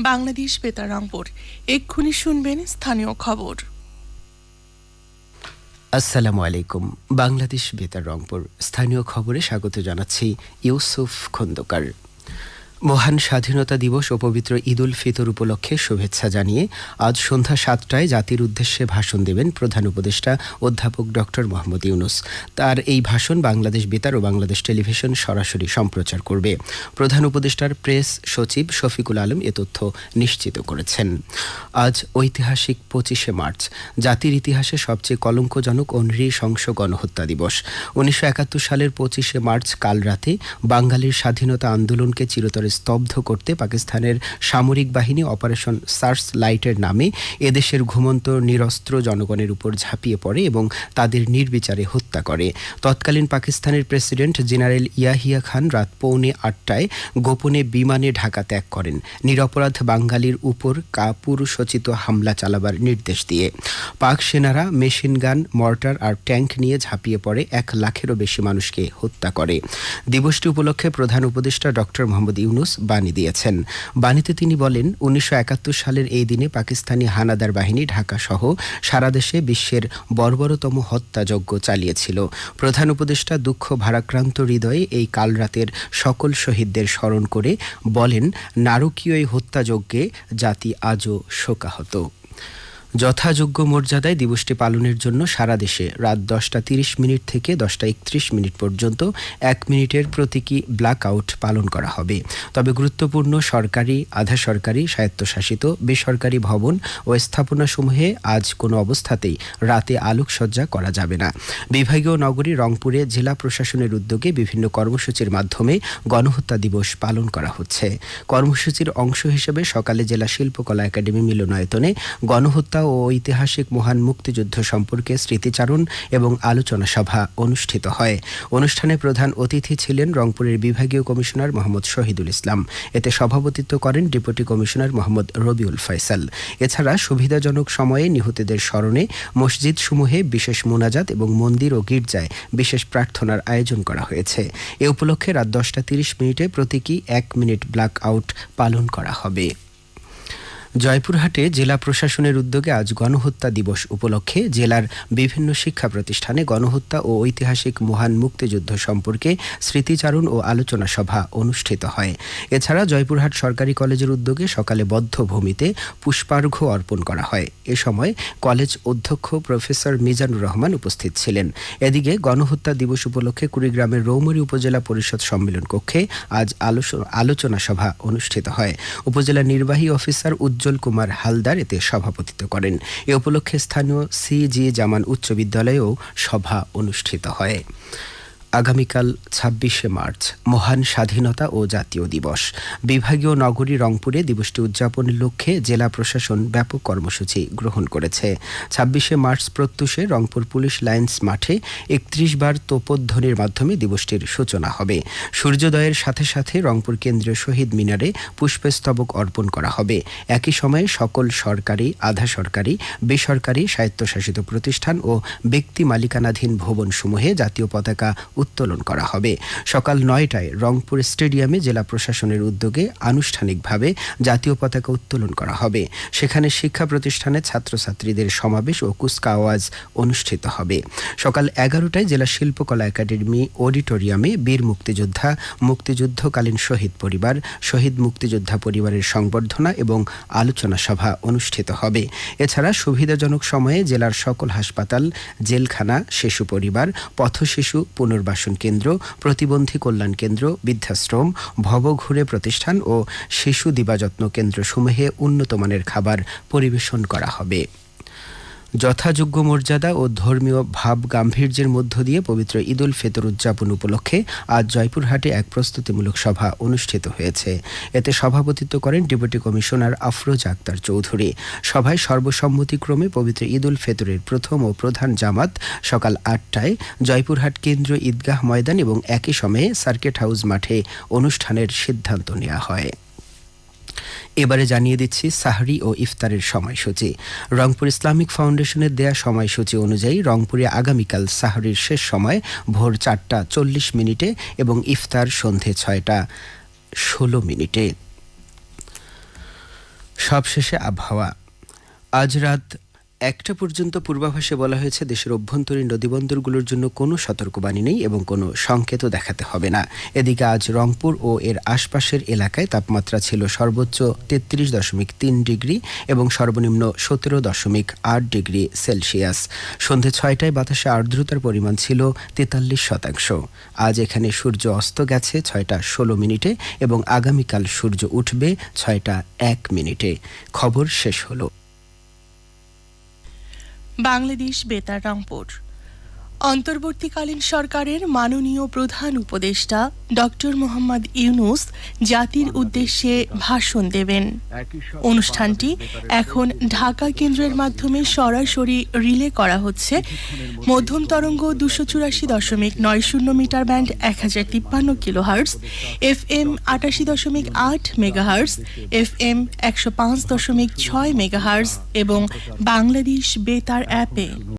বাংলাদেশ বেতার রংপুর। এক্ষুনি শুনবেন স্থানীয় খবর। আসসালামু আলাইকুম। বাংলাদেশ বেতার রংপুর। স্থানীয় খবরে স্বাগত জানাচ্ছি ইউসুফ খন্দকার। মহান স্বাধীনতা দিবস ও পবিত্র ঈদ উল ফিতর উপলক্ষে শুভেচ্ছা জানিয়ে আজ সন্ধ্যা সাতটায় জাতির উদ্দেশ্যে ভাষণ দেবেন প্রধান উপদেষ্টা অধ্যাপক ডক্টর মোহাম্মদ ইউনুস। তার এই ভাষণ বাংলাদেশ বেতার ও বাংলাদেশ টেলিভিশন সরাসরি সম্প্রচার করবে। প্রধান উপদেষ্টার প্রেস সচিব শফিকুল আলম এ তথ্য নিশ্চিত করেছেন। আজ ঐতিহাসিক পঁচিশে মার্চ, জাতির ইতিহাসে সবচেয়ে কলঙ্কজনক ও নৃশংস গণহত্যা দিবস। উনিশশো একাত্তর সালের পঁচিশে মার্চ কাল রাতে বাঙালির স্বাধীনতা আন্দোলনকে চিরতরে স্তব্ধ করতে পাকিস্তানের সামরিক বাহিনী অপারেশন সার্চ লাইটের নামে এদেশের ঘুমন্ত নিরস্ত্র জনগণের উপর ঝাঁপিয়ে পড়ে এবং তাদের নির্বিচারে হত্যা করে। তৎকালীন পাকিস্তানের প্রেসিডেন্ট জেনারেল ইয়াহিয়া খান রাত পৌনে আটটায় গোপনে বিমানে ঢাকা ত্যাগ করেন। নিরপরাধ বাঙালির উপর কাপুরুষোচিত হামলা চালাবার নির্দেশ দিয়ে। পাক সেনারা মেশিন গান, মর্টার আর ট্যাঙ্ক নিয়ে ঝাঁপিয়ে পড়ে এক লাখেরও বেশি মানুষকে হত্যা করে। দিবসটি উপলক্ষে প্রধান উপদেষ্টা ডক্টর মোহাম্মদ ইউনুস বাণী দিয়েছেন। বাণীতে তিনি বলেন, উনিশশো একাত্তর সালের এই দিনে পাকিস্তানি হানাদার বাহিনী ঢাকা সহ সারা দেশে বিশ্বের বর্বরতম হত্যাযজ্ঞ চালিয়েছিল। প্রধান উপদেষ্টা দুঃখ ভারাক্রান্ত হৃদয়ে এই কালরাতের সকল শহীদদের স্মরণ করে বলেন, নারকীয় এই হত্যাযজ্ঞে জাতি আজও শোকাহত। যথাযোগ্য মর্যাদায় দিবসটি পালনের জন্য সারা দেশে রাত দশটা তিরিশ মিনিট থেকে দশটা একত্রিশ মিনিট পর্যন্ত এক মিনিটের প্রতীকী ব্ল্যাক আউট পালন করা হবে। তবে গুরুত্বপূর্ণ সরকারি, আধা সরকারি, স্বায়ত্তশাসিত, বেসরকারি ভবন ও স্থাপনাসমূহে আজ কোনো অবস্থাতেই রাতে আলোকসজ্জা করা যাবে না। বিভাগীয় নগরী রংপুরে জেলা প্রশাসনের উদ্যোগে বিভিন্ন কর্মসূচির মাধ্যমে গণহত্যা দিবস পালন করা হচ্ছে। কর্মসূচির অংশ হিসেবে সকালে জেলা শিল্পকলা একাডেমি মিলনায়তনে গণহত্যা ও ঐতিহাসিক মহান মুক্তিযুদ্ধ সম্পর্কে স্মৃতিচারণ এবং আলোচনা সভা অনুষ্ঠিত হয়। অনুষ্ঠানে প্রধান অতিথি ছিলেন রংপুরের বিভাগীয় কমিশনার মোহাম্মদ শহীদুল ইসলাম। এতে সভাপতিত্ব করেন ডেপুটি কমিশনার মোহাম্মদ রবিউল ফয়সাল। এছাড়া সুবিধাজনক সময়ে নিহতদের স্মরণে মসজিদ সমূহে বিশেষ মোনাজাত এবং মন্দির ও গির্জায় বিশেষ প্রার্থনার আয়োজন করা হয়েছে। এ উপলক্ষে রাত দশটা তিরিশ মিনিটে প্রতীকী এক মিনিট ব্ল্যাক আউট পালন করা হবে। জয়পুরহাটে জেলা প্রশাসনের উদ্যোগে আজ গণহত্যা দিবস উপলক্ষে জেলার বিভিন্ন শিক্ষা প্রতিষ্ঠানে গণহত্যা ও ঐতিহাসিক মহান মুক্তিযুদ্ধ সম্পর্কে স্মৃতিচারণ ও আলোচনা সভা অনুষ্ঠিত হয়। এছাড়া জয়পুরহাট সরকারি কলেজের উদ্যোগে সকালে বদ্ধভূমিতে পুষ্পার্ঘ্য অর্পণ করা হয়। এ সময় কলেজ অধ্যক্ষ প্রফেসর মিজানুর রহমান উপস্থিত ছিলেন। এদিকে গণহত্যা দিবস উপলক্ষে কুড়িগ্রামের রৌমরি উপজেলা পরিষদ সম্মেলন কক্ষে আজ আলোচনা সভা অনুষ্ঠিত হয়। উপজেলা নির্বাহী অফিসার উজ্জ্বল কুমার হালদার এতে সভাপতিত্ব করেন। এ উপলক্ষে স্থানীয় সিজি জামান উচ্চ বিদ্যালয়েও সভা অনুষ্ঠিত হয়। আগামীকাল ছাব্বিশে মার্চ, মহান স্বাধীনতা ও জাতীয় দিবস। বিভাগীয় নগরী রংপুরে দিবসটি উদযাপনের লক্ষ্যে জেলা প্রশাসন ব্যাপক কর্মসূচি গ্রহণ করেছে। ছাব্বিশে মার্চ প্রত্যুষে রংপুর পুলিশ লাইন্স মাঠে একত্রিশ বার তোপধ্বনির মাধ্যমে দিবসটির সূচনা হবে। সূর্যোদয়ের সাথে সাথে রংপুর কেন্দ্রীয় শহীদ মিনারে পুষ্পস্তবক অর্পণ করা হবে। একই সময়ে সকল সরকারি, আধা সরকারি, বেসরকারি স্বায়ত্তশাসিত প্রতিষ্ঠান ও ব্যক্তি মালিকানাধীন ভবনসমূহে জাতীয় পতাকা উত্তোলন করা হবে। সকাল নয়টায় রংপুর স্টেডিয়ামে জেলা প্রশাসনের উদ্যোগে আনুষ্ঠানিকভাবে জাতীয় পতাকা উত্তোলন করা হবে। সেখানে শিক্ষা প্রতিষ্ঠানে ছাত্রছাত্রীদের সমাবেশ ও কুচকাওয়াজ অনুষ্ঠিত হবে। সকাল এগারোটায় জেলা শিল্পকলা একাডেমি অডিটোরিয়ামে বীর মুক্তিযোদ্ধা, মুক্তিযুদ্ধকালীন শহীদ পরিবার, শহীদ মুক্তিযোদ্ধা পরিবারের সংবর্ধনা এবং আলোচনা সভা অনুষ্ঠিত হবে। এছাড়া সুবিধাজনক সময়ে জেলার সকল হাসপাতাল, জেলখানা, শিশু পরিবার, পথশিশু পুনর্বাসন কেন্দ্র, প্রতিবন্ধী কল্যাণ কেন্দ্র, বৃদ্ধাশ্রম ভবঘুরে প্রতিষ্ঠান ও শিশু দিবাযত্ন কেন্দ্রসমূহে উন্নতমানের খাবার পরিবেশন করা হবে। যথাযোগ্য মর্যাদা ও ধর্মীয় ভাব গাম্ভীর্যের মধ্য দিয়ে পবিত্র ঈদ উল ফিতর উদযাপন উপলক্ষে আজ জয়পুরহাটে এক প্রস্তুতিমূলক সভা অনুষ্ঠিত হয়েছে। এতে সভাপতিত্ব করেন ডেপুটি কমিশনার আফরোজ আক্তার চৌধুরী। সভায় সর্বসম্মতিক্রমে পবিত্র ঈদ উল ফিতরের প্রথম ও প্রধান জামাত সকাল আটটায় জয়পুরহাট কেন্দ্রীয় ঈদগাহ ময়দান এবং একই সময়ে সার্কিট হাউস মাঠে অনুষ্ঠানের সিদ্ধান্ত নেওয়া হয়। এবারে জানিয়ে দিচ্ছি সাহরি ও ইফতারের সময়সূচি। রংপুর ইসলামিক ফাউন্ডেশনের দেয়া সময়সূচি অনুযায়ী রংপুরে আগামীকাল সাহরির শেষ সময় ভোর চারটা চল্লিশ মিনিটে এবং ইফতার সন্ধে ছয়টা ষোলো মিনিটে। সবশেষে আবহাওয়া। আজ রাত একটা পর্যন্ত পূর্বাভাসে বলা হয়েছে, দেশের অভ্যন্তরীণ নদীবন্দরগুলোর জন্য কোনো সতর্কবাণী নেই এবং কোনো সংকেতও দেখাতে হবে না। এদিকে আজ রংপুর ও এর আশপাশের এলাকায় তাপমাত্রা ছিল সর্বোচ্চ তেত্রিশ দশমিক তিন ডিগ্রি এবং সর্বনিম্ন সতেরো দশমিক আট ডিগ্রি সেলসিয়াস। সন্ধে ছয়টায় বাতাসে আর্দ্রতার পরিমাণ ছিল তেতাল্লিশ শতাংশ। আজ এখানে সূর্য অস্ত গেছে ছয়টা ষোলো মিনিটে এবং আগামীকাল সূর্য উঠবে ছয়টা এক মিনিটে। খবর শেষ হলো। বাংলাদেশ বেতার রংপুর। অন্তর্বর্তীকালীন সরকারের মাননীয় প্রধান উপদেষ্টা ডক্টর মোহাম্মদ ইউনুস জাতির উদ্দেশ্যে ভাষণ দেবেন। অনুষ্ঠানটি এখন ঢাকা কেন্দ্রের মাধ্যমে সরাসরি রিলে করা হচ্ছে। মধ্যম তরঙ্গ দুশো চুরাশি দশমিক নয় শূন্য মিটার ব্যান্ড এক হাজার তিপ্পান্ন কিলো হার্স এফ এম আটাশি দশমিক আট মেগাহার্স এফ এম একশো পাঁচ দশমিক ছয় মেগাহার্স এবং বাংলাদেশ বেতার অ্যাপে